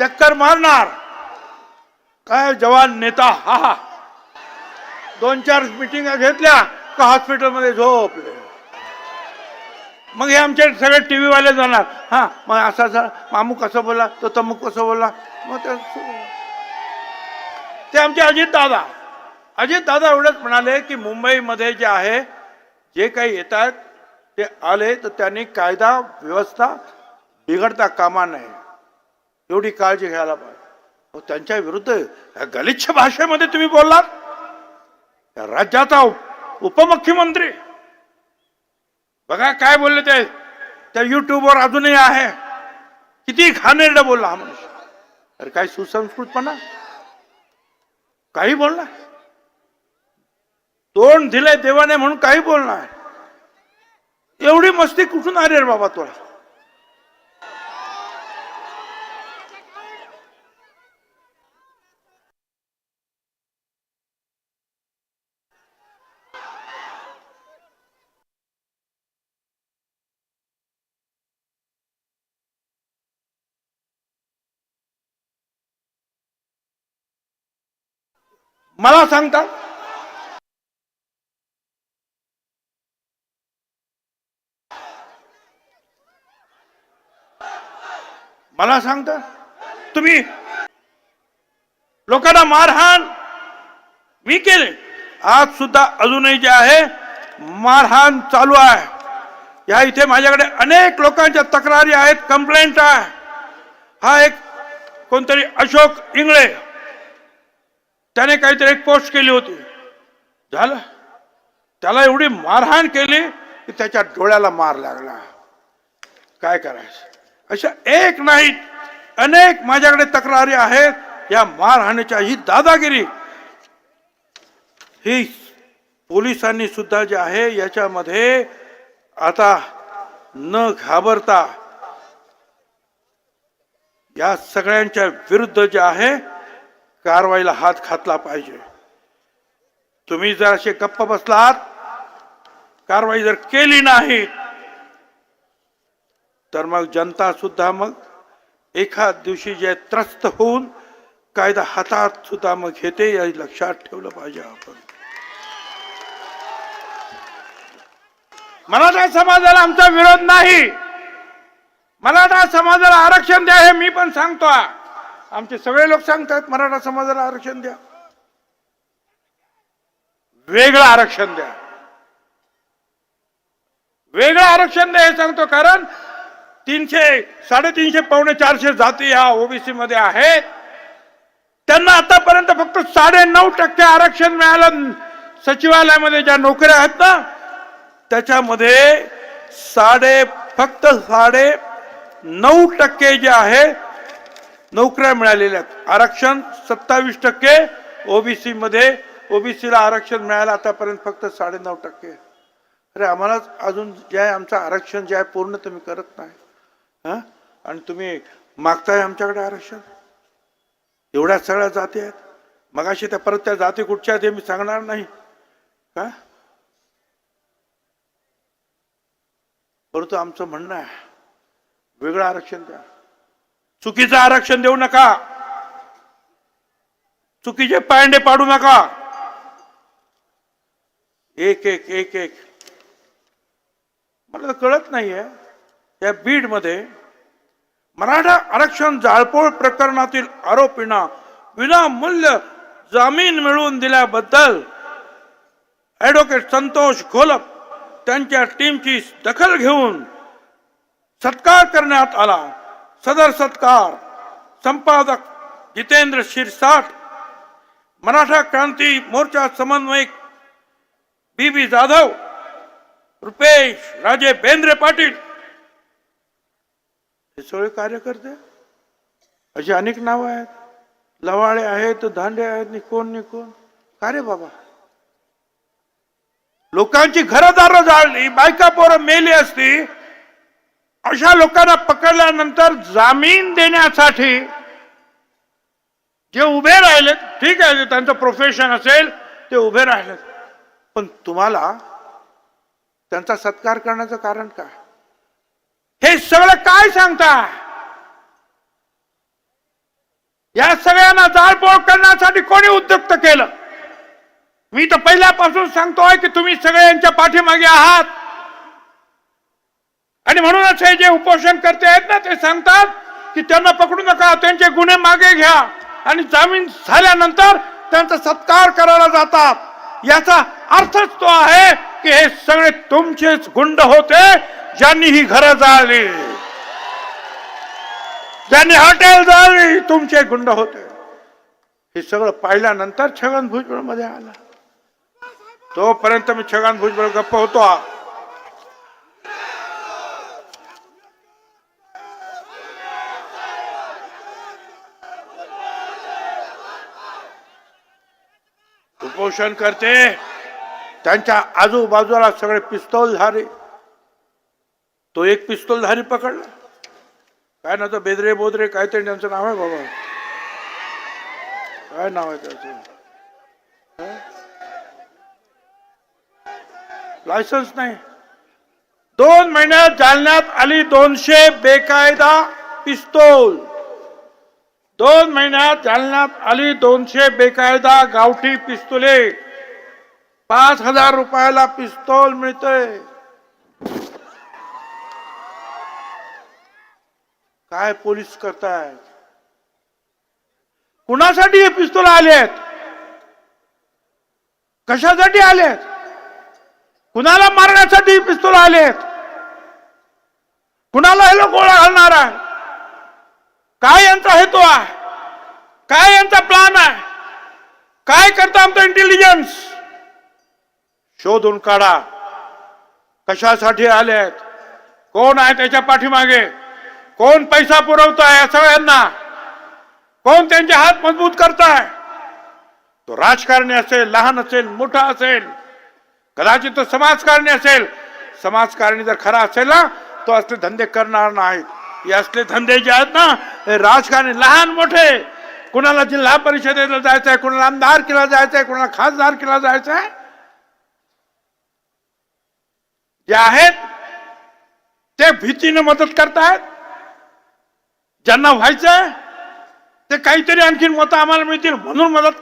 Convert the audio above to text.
चक्कर मारणार. काय जवान नेता हा हा. दोन चार मिटिंग घेतल्या का हॉस्पिटलमध्ये झोपले. मग हे आमचे सगळे टी व्हीवाले जाणार. हा मग असं असा मामू कसं बोलला? तो तमुक कसं बोलला? मग ते आमचे अजित दादा. अजित दादा एवढंच म्हणाले की मुंबईमध्ये जे आहे जे काही येतात ते आले तर त्यांनी कायदा व्यवस्था बिघडता कामा नये. एवढी काळजी घ्यायला पाहिजे. त्यांच्या विरुद्ध या गलिच्छ भाषेमध्ये तुम्ही बोललात. या राज्याचा उपमुख्यमंत्री. बघा काय बोलले ते. त्या युट्यूबवर अजूनही आहे. किती घाणेरडं बोलला हा मनुष्य. अरे काय सुसंस्कृतपणा? काही बोलणार तोंड दिलंय देवाने म्हणून काही बोलणार एवढी मस्ती कुठून आली रे बाबा तुला? मला सांगता? मला सांगता? तुम्ही लोकांना मारहाण मी केले आज सुद्धा अजूनही जे आहे मारहाण चालू आहे. या इथे माझ्याकडे अनेक लोकांच्या तक्रारी आहेत कंप्लेंट आहे. हा एक कोणतरी अशोक इंगळे त्याने काहीतरी एक पोस्ट केली होती. झालं? त्याला एवढी मारहाण केली की त्याच्या डोळ्याला मार लागला. काय करायचं? अशा एक नाही अनेक माझ्याकडे तक्रारी आहेत. या मारहाणीच्या ही दादागिरी ही पोलिसांनी सुद्धा जे आहे याच्यामध्ये आता न घाबरता या सगळ्यांच्या विरुद्ध जे आहे कारवाईला हात घातला पाहिजे. तुम्ही जर असे गप्प बसलात कारवाई जर केली नाही तर मग जनता सुद्धा मग एखाद दिवशी जे त्रस्त होऊन कायदा हातात सुद्धा मग घेते या लक्षात ठेवलं पाहिजे आपण. मराठा समाजाला आमचा विरोध नाही. मराठा समाजाला आरक्षण द्या हे मी पण सांगतो. आमचे सगळे लोक सांगतात मराठा समाजाला आरक्षण द्या. वेगळं आरक्षण द्या. वेगळं आरक्षण द्या हे सांगतो कारण तीनशे साडेतीनशे पावणे चारशे जाती ह्या ओबीसी मध्ये आहेत. त्यांना आतापर्यंत फक्त साडे नऊ टक्के आरक्षण मिळालं. सचिवालयामध्ये ज्या नोकऱ्या आहेत ना त्याच्यामध्ये साडे फक्त साडे नऊ टक्के जे आहे नोकऱ्या मिळालेल्या आहेत. आरक्षण सत्तावीस टक्के ओबीसी मध्ये. ओबीसीला आरक्षण मिळालं आतापर्यंत फक्त साडे नऊ टक्के अरे आम्हाला अजून जे आहे आमचं आरक्षण जे आहे पूर्ण तुम्ही करत नाही. हां? आणि तुम्ही मागताय आमच्याकडे आरक्षण? एवढ्या सगळ्या जाती आहेत. मगाशी त्या परत त्या जाती कुठच्या आहेत हे मी सांगणार नाही. का? परंतु आमचं म्हणणं आहे वेगळं आरक्षण द्या. चुकीचं आरक्षण देऊ नका. चुकीचे पायंडे पाडू नका. एक एक एक एक. मला तर कळत नाहीये या बीडमध्ये मराठा आरक्षण जाळपोळ प्रकरणातील आरोपींना विनामूल्य जामीन मिळवून दिल्याबद्दल ऍडव्होकेट संतोष घोलप त्यांच्या टीमची दखल घेऊन सत्कार करण्यात आला. सदर सत्कार संपादक जितेंद्र शिरसाट मराठा क्रांती मोर्चा समन्वयक बी बी जाधव रुपेश राजे बेंद्रे पाटील. हे सगळे कार्यकर्ते? अशी अनेक नावं आहेत. लवाळे आहेत दांडे आहेत नि कोण नि कोण? का रे बाबा? लोकांची घरदार जाळली बायका पोरं मेली असती अशा लोकांना पकडल्यानंतर जामीन देण्यासाठी जे उभे राहिलेत ठीक आहे त्यांचं प्रोफेशन असेल ते उभे राहिलेत पण तुम्हाला त्यांचा सत्कार करण्याचं कारण काय? हे सगळं काय सांगता या सगळ्यांना जाळपोळ करण्यासाठी कोणी उद्युक्त केलं? मी तर पहिल्यापासून सांगतोय की तुम्ही सगळ्यांच्या पाठीमागे आहात. आणि म्हणूनच हे जे उपोषण करते आहेत ना ते सांगतात की त्यांना पकडू नका त्यांचे गुन्हे मागे घ्या. आणि जामीन झाल्यानंतर त्यांचा सत्कार करायला जातात. याचा अर्थच तो आहे की हे सगळे तुमचेच गुंड होते ज्यांनी ही घरं जाळली. ज्यांनी हॉटेल जाळली तुमचे गुंड होते. हे सगळं पाहिल्यानंतर छगन भुजबळमध्ये आला. तोपर्यंत मी छगन भुजबळ गप्प होतो. शोषण करते. त्यांच्या आजूबाजूला सगळे पिस्तौलधारी. तो एक पिस्तौलधारी पकडला. काय ना तो बेदरे बोदरे काहीतरी त्यांचं नाव आहे बाबा. काय नाव आहे त्याचं? लायसन्स नाही. दोन महिन्यात जालन्यात आली दोनशे बेकायदा पिस्तोल. दोन महिन्यात जालन्यात आली दोनशे बेकायदा गावठी पिस्तुले. पाच हजार रुपयाला पिस्तोल मिळतोय. काय पोलीस करतायत कुणासाठी हे पिस्तोल आलेत? कशासाठी आलेत? कुणाला मारण्यासाठी पिस्तोल पिस्तूल आलेत? कुणाला हे लोक गोळा घालणार आहे काय यांचा हेतू आहे? काय यांचा प्लान आहे? काय करता आमचं इंटेलिजन्स शोधून काढा. कशासाठी आले आहेत? कोण आहे त्याच्या पाठीमागे? कोण पैसा पुरवताय आहे सगळ्यांना? कोण त्यांचे हात मजबूत करताय? तो राजकारणी असेल लहान असेल मोठा असेल कदाचित तो समाजकारणी असेल. समाजकारणी जर खरा असेल ना तो असले धंदे करणार नाहीत. हे असले धंदे जे आहेत ना हे राजकारणी लहान मोठे कुणाला जिल्हा परिषदेला जायचंय कुणाला आमदार केला जायचंय कुणाला खासदार केला जायचंय जे आहेत ते भीतीने मदत करतायत. ज्यांना व्हायचंय ते काहीतरी आणखीन मतं आम्हाला मिळतील म्हणून मदत